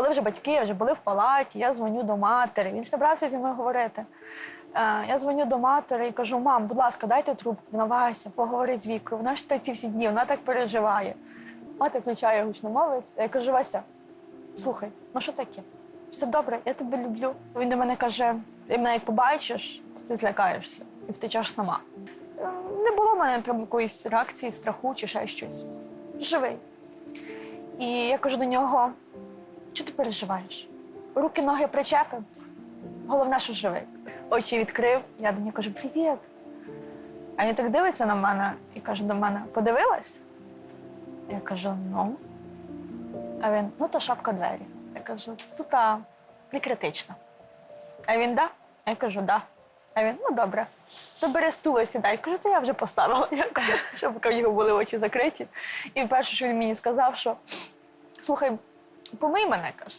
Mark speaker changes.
Speaker 1: коли вже батьки вже були в палаті, я дзвоню до матері. Він ж не зі мною говорити. Е, я дзвоню до матері і кажу: мам, будь ласка, дайте трубку, вона Вася, поговори з Вікою. Вона ж ці всі дні, вона так переживає. Мати включає гучномовець. Я кажу: Вася, слухай, ну що таке? Все добре, я тебе люблю. Він до мене каже: ти мене як побачиш, то ти злякаєшся і втечеш сама. Е, Не було в мене там якоїсь реакції, страху чи ще щось. Живий. І я кажу до нього: що ти переживаєш? Руки, ноги причепив. Головне, що живий. Очі відкрив, я до нього кажу: Привіт. А він так дивиться на мене і каже до мене: подивилась? Я кажу, ну. А він, ну, то шапка двері. Я кажу, тут не критично. А він да? Я кажу, да. А він, ну добре, то бери стул і сідай. Я кажу, то я вже поставила. Я кажу, щоб в його були очі закриті. І перше, що він мені сказав, що слухай, помий мене, каже.